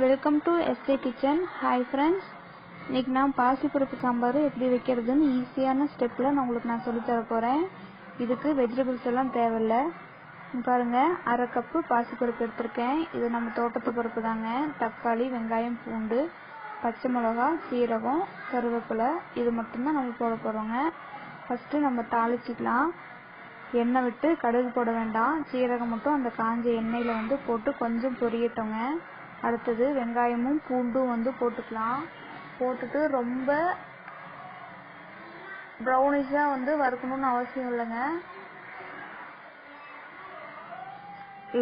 Welcome to SA kitchen hi friends இன்னைக்கு நான் பாசிப்பருப்பு சாம்பார் எப்படி வைக்கிறதுன்னு ஈஸியான ஸ்டெப்பில் நான் உங்களுக்கு நான் சொல்லித்தர போகிறேன் இதுக்கு வெஜிடபிள்ஸ் எல்லாம் தேவையில்ல. பாருங்கள் அரை கப்பு பாசிப்பருப்பு எடுத்திருக்கேன். இது நம்ம தோட்டத்து பருப்பு தாங்க. தக்காளி வெங்காயம் பூண்டு பச்சை மிளகா சீரகம் கருவேப்பிலை. இது மட்டும்தான் நம்ம போட போகிறோங்க ஃபஸ்ட்டு நம்ம தாளிச்சிக்கலாம். எண்ணெய் விட்டு கடுகு போட வேண்டாம். சீரகம் மட்டும் அந்த காஞ்ச எண்ணெயில் வந்து போட்டு கொஞ்சம் பொரியட்டோங்க. அடுத்தது வெங்காயமும் பூண்டும் வந்து போட்டுக்கலாம். போட்டுட்டு ரொம்ப ப்ரௌனிஷாக வந்து வறுக்கணும்னு அவசியம் இல்லைங்க.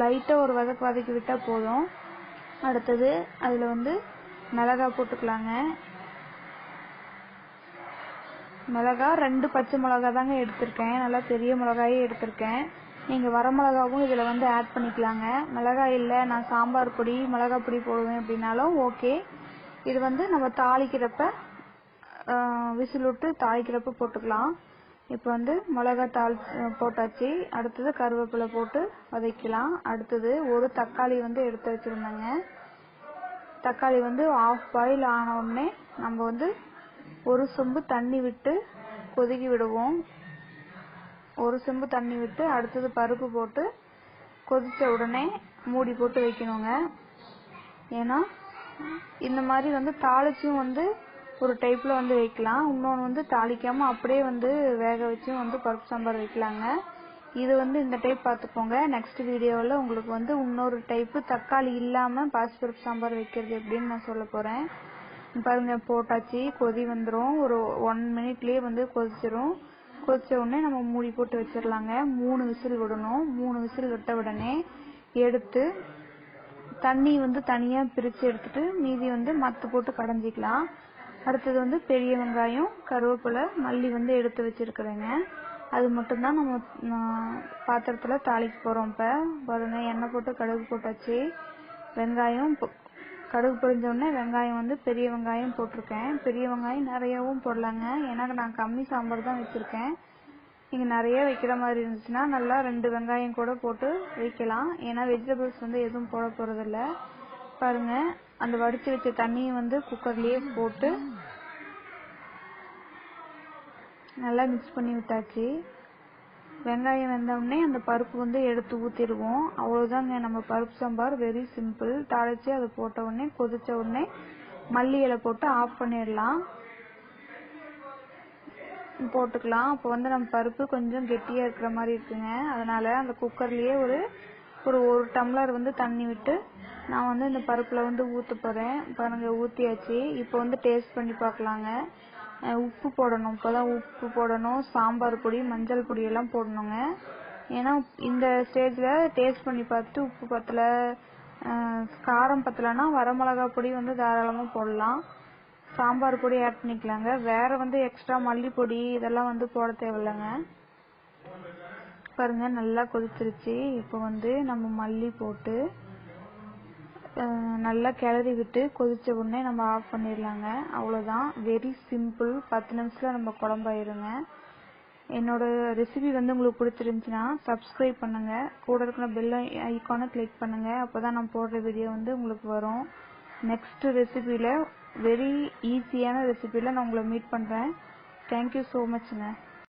லைட்டாக ஒரு வதக்கு வதக்கி விட்டால் போதும். அடுத்தது அதில் வந்து மிளகா போட்டுக்கலாங்க. மிளகா ரெண்டு பச்சை மிளகா தாங்க எடுத்திருக்கேன். நல்லா பெரிய மிளகாயே எடுத்திருக்கேன். நீங்கள் வரமிளகாவும் இதில் வந்து ஆட் பண்ணிக்கலாங்க. மிளகாய் இல்லை நான் சாம்பார் பொடி மிளகா பொடி போடுவேன் அப்படின்னாலும் ஓகே இது வந்து நம்ம தாளிக்கிறப்ப விசில் விட்டு தாளிக்கிறப்ப போட்டுக்கலாம். இப்போ வந்து மிளகா தாள் போட்டாச்சு. அடுத்தது கருவேப்பிலை போட்டு வதக்கலாம். அடுத்தது ஒரு தக்காளி வந்து எடுத்து வச்சுருந்தேங்க. தக்காளி வந்து ஆஃப் பாயில் ஆன உடனே நம்ம வந்து ஒரு சொம்பு தண்ணி விட்டு கொதிக்கி விடுவோம். ஒரு செம்பு தண்ணி விட்டு அடுத்தது பருப்பு போட்டு கொதித்த உடனே மூடி போட்டு வைக்கணுங்க. ஏன்னா இந்த மாதிரி வந்து தாளிச்சும் வந்து ஒரு டைப்பில் வந்து வைக்கலாம். இன்னொன்று வந்து தாளிக்காமல் அப்படியே வந்து வேக வச்சும் வந்து பருப்பு சாம்பார் வைக்கலாங்க. இது வந்து இந்த டைப் பார்த்துக்கோங்க நெக்ஸ்ட் வீடியோவில் உங்களுக்கு வந்து இன்னொரு டைப்பு தக்காளி இல்லாமல் பாசிப்பருப்பு சாம்பார் வைக்கிறது எப்படின்னு நான் சொல்ல போகிறேன் பாருங்க போட்டாச்சு கொதி வந்துடும் ஒரு ஒன் மினிட்லேயே வந்து கொதிச்சிரும். கொதிச்ச உடனே நம்ம மூடி போட்டு வச்சிடலாங்க மூணு விசில் விடணும். மூணு விசில் விட்ட உடனே எடுத்து தண்ணி வந்து தனியாக பிரித்து எடுத்துட்டு மீதி வந்து மத்து போட்டு கடைஞ்சிக்கலாம். அடுத்தது வந்து பெரிய வெங்காயம் கருவேப்பிலை மல்லி வந்து எடுத்து வச்சிருக்கிறேங்க. அது மட்டும்தான் நம்ம பாத்திரத்தில் தாளிக்க போகிறோம் இப்போ. பாருங்க எண்ணெய் போட்டு கடுகு போட்டாச்சு. வெங்காயம் கடுகு பொரிஞ்சோடனே வெங்காயம் வந்து பெரிய வெங்காயம் போட்டிருக்கேன். பெரிய வெங்காயம் நிறையவும் போடலாங்க. ஏன்னா நான் கம்மி சாம்பார் தான் வச்சுருக்கேன். நீங்கள் நிறைய வைக்கிற மாதிரி இருந்துச்சுன்னா நல்லா ரெண்டு வெங்காயம் கூட போட்டு வைக்கலாம். ஏன்னா வெஜிடபிள்ஸ் வந்து எதுவும் போட போகிறதில்ல பாருங்கள் அந்த வடித்து வச்ச தண்ணியை வந்து குக்கர்லேயே போட்டு நல்லா மிக்ஸ் பண்ணி விட்டாச்சு. வெங்காயம் வெந்தவுடனே அந்த பருப்பு வந்து எடுத்து ஊற்றிடுவோம் அவ்வளோதாங்க நம்ம பருப்பு சாம்பார் வெரி சிம்பிள் தாளித்து அதை போட்ட உடனே கொதித்த உடனே மல்லி இலை போட்டு ஆஃப் பண்ணிடலாம். போட்டுக்கலாம். அப்போ வந்து நம்ம பருப்பு கொஞ்சம் கெட்டியாக இருக்கிற மாதிரி இருக்குங்க. அதனால் அந்த குக்கர்லேயே ஒரு ஒரு ஒரு டம்ளர் வந்து தண்ணி விட்டு நான் வந்து இந்த பருப்பில் வந்து ஊற்ற போகிறேன் பாருங்க ஊற்றியாச்சு இப்போ வந்து டேஸ்ட் பண்ணி பார்க்கலாங்க. உப்பு போடணும். இப்போதான் உப்பு போடணும். சாம்பார் பொடி மஞ்சள் பொடி எல்லாம் போடணுங்க. ஏன்னா இந்த ஸ்டேஜில் டேஸ்ட் பண்ணி பார்த்துட்டு உப்பு பத்தலை காரம் பத்தலைன்னா வரமிளகா பொடி வந்து தாராளமாக போடலாம். சாம்பார் பொடி ஆட் பண்ணிக்கலாங்க. வேற வந்து எக்ஸ்ட்ரா மல்லிப்பொடி இதெல்லாம் வந்து போட தேவையில்லைங்க. பாருங்க நல்லா கொதிச்சிருச்சு. இப்போ வந்து நம்ம மல்லி போட்டு நல்லா கிளறி விட்டு கொதித்த உடனே நம்ம ஆஃப் பண்ணிடலாங்க. அவ்வளோதான் வெரி சிம்பிள் பத்து நிமிஷத்தில் நம்ம குழம்பாயிருங்க. என்னோடய ரெசிபி வந்து உங்களுக்கு பிடிச்சிருந்துச்சின்னா சப்ஸ்கிரைப் பண்ணுங்க. கூட இருக்கிற பெல் ஐக்கானை கிளிக் அப்போ தான் நான் போடுற வீடியோ வந்து உங்களுக்கு வரும். நெக்ஸ்ட் ரெசிபியில் வெரி ஈஸியான ரெசிபியில் நான் உங்களை மீட் பண்ணுறேன் தேங்க்யூ ஸோ மச்ங்க